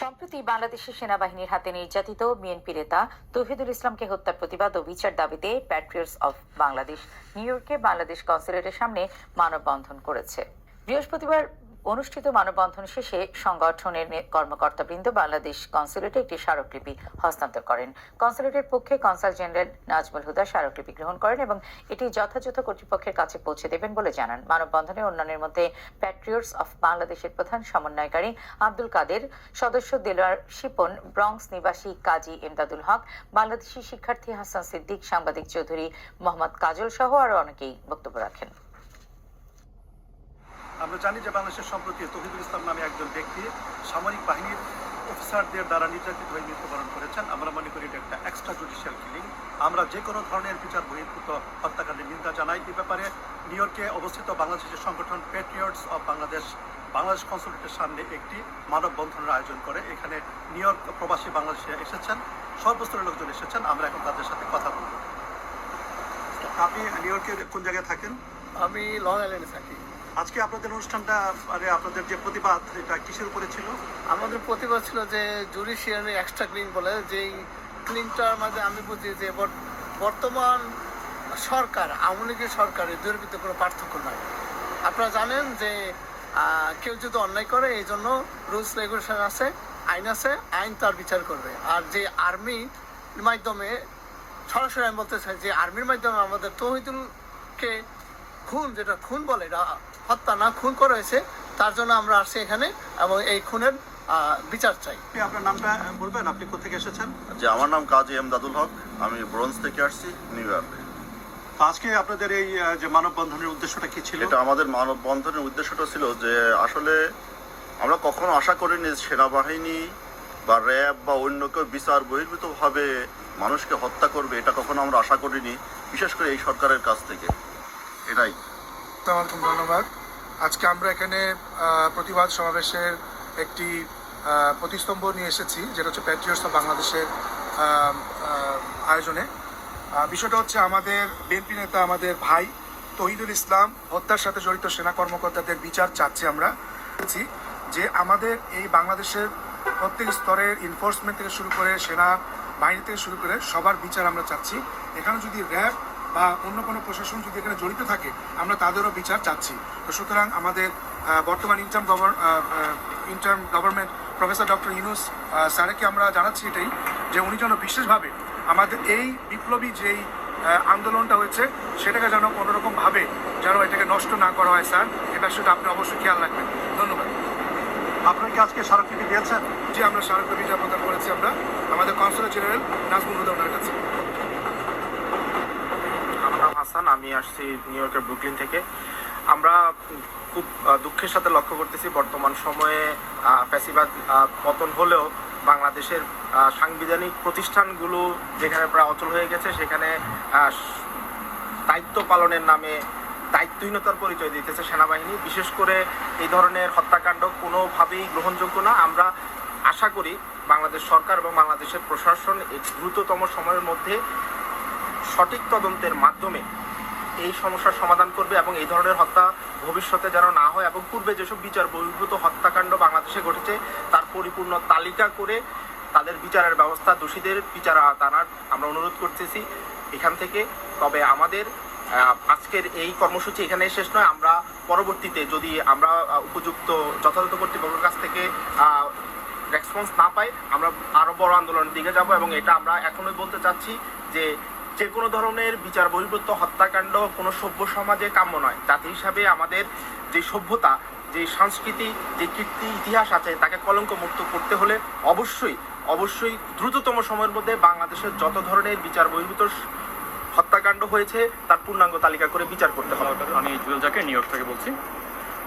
সম্প্রতি বাংলাদেশের সেনাবাহিনীর হাতে নির্যাতিত বিএনপি নেতা তৌহিদুল ইসলামকে হত্যার প্রতিবাদ ও বিচার দাবিতে প্যাট্রিয়টস অফ বাংলাদেশ। নিউ ইয়র্কে বাংলাদেশ কনসুলেটের সামনে মানববন্ধন করেছে। বৃহস্পতিবার অনুষ্ঠিত মানববন্ধন শেষে সংগঠনের কর্মকর্তাবৃন্দ বাংলাদেশ কনসুলেটে একটি স্মারকলিপি হস্তান্তর করেন। কনসুলেটের পক্ষে কনসাল জেনারেল নাজমুল হুদা স্মারকলিপি গ্রহণ করেন এবং এটি যথাযথ কর্তৃপক্ষের কাছে পৌঁছে দেবেন বলে জানান। মানববন্ধনে অন্যান্যের মধ্যে প্যাট্রিয়টস অফ বাংলাদেশের প্রধান সমন্বয়কারী আব্দুল কাদের, সদস্য দেলোয়ার শিপন ব্রঙ্কস নিবাসী কাজী এমদাদুল হক, বাংলাদেশি শিক্ষার্থী হাসান সিদ্দিক, সাংবাদিক চৌধুরী মোহাম্মদ কাজল সহ আরও অনেকেই বক্তব্য রাখেন। আমরা জানি যে বাংলাদেশের সম্প্রতি তহিদুল ইসলাম নামে একজন ব্যক্তি সামরিক বাহিনীর অফিসারদের দ্বারা নির্যাতিত হয়ে মৃত্যুবরণ করেছেন। আমরা মনে করি এটা একটা এক্সট্রা জুডিশিয়াল কিলিং আমরা যে কোনো ধরনের বিচার বহির্ভূত হত্যাকাণ্ডের নিন্দা জানাই। এ ব্যাপারে নিউ ইয়র্কে অবস্থিত বাংলাদেশের সংগঠন প্যাট্রিয়টস অফ বাংলাদেশ বাংলাদেশ কনসুলেটের সামনে একটি মানববন্ধনের আয়োজন করে। এখানে নিউ ইয়র্ক প্রবাসী বাংলাদেশে এসেছেন। সর্বস্তরের লোকজন এসেছেন। আমরা এখন তাদের সাথে কথা বলব। আপনি নিউ ইয়র্কের কোন জায়গায় থাকেন? আমি লং আইল্যান্ডে থাকি। আজকে আপনাদের অনুষ্ঠানটা, আরে আপনাদের যে প্রতিবাদ, এটা কিসের উপরে ছিল? আমাদের প্রতিভা ছিল যে জুডিশিয়ারি এক্সট্রা ক্লিন বলে, যেই ক্লিনটার মাঝে আমি বুঝি যে বর- বর্তমান সরকার, আওয়ামী লীগের সরকারের দুয়ের ভিতরে কোনো পার্থক্য নাই। আপনারা জানেন যে কেউ যদি অন্যায় করে, এই জন্য রুলস রেগুলেশন আছে, আইন আছে, আইন তার বিচার করবে। আর যে আর্মির মাধ্যমে, সরাসরি আমি বলতে চাই যে আর্মির মাধ্যমে আমাদের তহিদুলকে খুন, যেটা খুন বলে, এটা হত্যা না খুন করা হয়েছে তার জন্য আমরা আসছি এখানে এবং এই খুনের বিচার চাই। আপনার নামটা বলবেন আপনি কোথেকে এসেছেন? যে আমার নাম কাজী এমদাদুল হক আমি ব্রোঞ্জ থেকে আসছি নিউ ইয়র্ক। আজকে আপনাদের এই যে মানববন্ধনের উদ্দেশ্যটা কি ছিল? এটা আমাদের মানববন্ধনের উদ্দেশ্যটা ছিল যে আসলে আমরা কখনো আশা করিনি সেনাবাহিনী বা র্যাব বা অন্য কেউ বিচার বহির্ভূতভাবে মানুষকে হত্যা করবে এটা কখনো আমরা আশা করিনি বিশেষ করে এই সরকারের কাছ থেকে। এটাই। আসসালামাইকুম ধন্যবাদ। আজকে আমরা এখানে প্রতিবাদ সমাবেশের একটি প্রতিস্তম্ভ নিয়ে এসেছি, যেটা হচ্ছে প্যাট্রিয়টস অফ বাংলাদেশের আয়োজনে। বিষয়টা হচ্ছে আমাদের বিএনপি নেতা, আমাদের ভাই তহিদুল ইসলাম হত্যার সাথে জড়িত সেনা কর্মকর্তাদের বিচার চাচ্ছি আমরা। যে আমাদের এই বাংলাদেশের প্রত্যেক স্তরের এনফোর্সমেন্ট থেকে শুরু করে সেনা বাহিনী থেকে শুরু করে সবার বিচার আমরা চাচ্ছি। এখানে যদি র্যাব বা অন্য কোনো প্রশাসন যদি এখানে জড়িত থাকে আমরা তাদেরও বিচার চাচ্ছি। তো সুতরাং আমাদের বর্তমান interim govern interim government professor doctor Yunus স্যারকে আমরা জানাচ্ছি এটাই যে উনি যেন বিশেষভাবে আমাদের এই বিপ্লবী যেই আন্দোলনটা হয়েছে সেটাকে যেন কোনোরকমভাবে যেন এটাকে নষ্ট না করা হয় স্যার। এটা সেটা আপনি অবশ্যই খেয়াল রাখবেন। ধন্যবাদ। আপনারা কি আজকে স্মারকলিপি দিয়েছেন? যে আমরা স্মারকলিপি প্রদান করেছি আমরা। আমাদের কনসুলেট জেনারেল নাজমুল হুদা ওনার কাছে। হাসান, আমি আসছি নিউ ইয়র্কের ব্রুকলিন থেকে। আমরা খুব দুঃখের সাথে লক্ষ্য করতেছি বর্তমান সময়ে ফ্যাসিবাদ পতন হলেও বাংলাদেশের সাংবিধানিক প্রতিষ্ঠানগুলো যেখানে প্রায় অচল হয়ে গেছে, সেখানে দায়িত্ব পালনের নামে দায়িত্বহীনতার পরিচয় দিতেছে সেনাবাহিনী। বিশেষ করে এই ধরনের হত্যাকাণ্ড কোনোভাবেই গ্রহণযোগ্য না। আমরা আশা করি বাংলাদেশ সরকার এবং বাংলাদেশের প্রশাসন এই দ্রুততম সময়ের মধ্যে সঠিক তদন্তের মাধ্যমে এই সমস্যার সমাধান করবে এবং এই ধরনের হত্যা ভবিষ্যতে যেন না হয় এবং পূর্বে যেসব বিচার বহির্ভূত হত্যাকাণ্ড বাংলাদেশে ঘটেছে, তার পরিপূর্ণ তালিকা করে তাদের বিচারের ব্যবস্থা দোষীদের বিচার আনার আমরা অনুরোধ করতেছি এখান থেকে। তবে আমাদের আজকের এই কর্মসূচি এখানে শেষ নয়। আমরা পরবর্তীতে যদি আমরা উপযুক্ত যথাযথ কর্তৃপক্ষের কাছ থেকে রেসপন্স না পাই, আমরা আরও বড় আন্দোলনের দিকে যাব এবং এটা আমরা এখনোই বলতে চাচ্ছি যে যে কোনো ধরনের বিচার বহির্ভূত হত্যাকাণ্ড, কোনো সভ্য সমাজে কাম্য নয়। জাতি হিসাবে আমাদের যে সভ্যতা, যে সংস্কৃতি, যে কীর্তি, ইতিহাস আছে, তাকে কলঙ্ক মুক্ত করতে হলে অবশ্যই অবশ্যই দ্রুততম সময়ের মধ্যে বাংলাদেশের যত ধরনের বিচার বহির্ভূত হত্যাকাণ্ড হয়েছে, তার পূর্ণাঙ্গ তালিকা করে বিচার করতে হবে। আমি জুয়েল জাকে নিউ ইয়র্ক থেকে বলছি।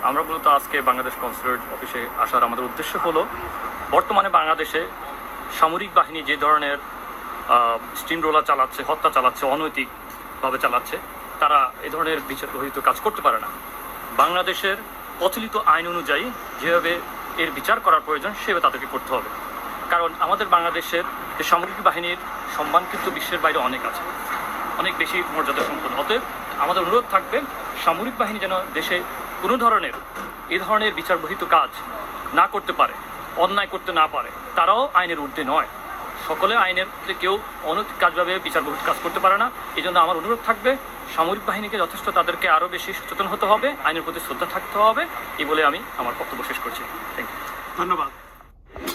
আমরা মূলত আজকে বাংলাদেশ কনসুলেট অফিসে আসার আমাদের উদ্দেশ্য হলো, বর্তমানে বাংলাদেশে সামরিক বাহিনী যে ধরনের স্টিম রোলার চালাচ্ছে, হত্যা চালাচ্ছে, অনৈতিকভাবে চালাচ্ছে, তারা এ ধরনের বিচার বহিত কাজ করতে পারে না। বাংলাদেশের প্রচলিত আইন অনুযায়ী যেভাবে এর বিচার করার প্রয়োজন, সেভাবে তাদেরকে করতে হবে। কারণ আমাদের বাংলাদেশের যে সামরিক বাহিনীর সম্মান কিন্তু বিশ্বের বাইরে অনেক আছে। অনেক বেশি মর্যাদা সম্পন্ন। অতএব আমাদের অনুরোধ থাকবে, সামরিক বাহিনী যেন দেশে কোনো ধরনের এ ধরনের বিচারবহিত কাজ না করতে পারে, অন্যায় করতে না পারে, তারাও আইনের ঊর্ধ্বে নয়। সকলে আইনের কেউ অনৈতিক কাজভাবে বিচার কাজ করতে পারে না। এই জন্য আমার অনুরোধ থাকবে, সামরিক বাহিনীকে যথেষ্ট তাদেরকে আরও বেশি সচেতন হতে হবে, আইনের প্রতি শ্রদ্ধা থাকতে হবে, এই বলে আমি আমার বক্তব্য শেষ করছি। থ্যাংক ইউ ধন্যবাদ।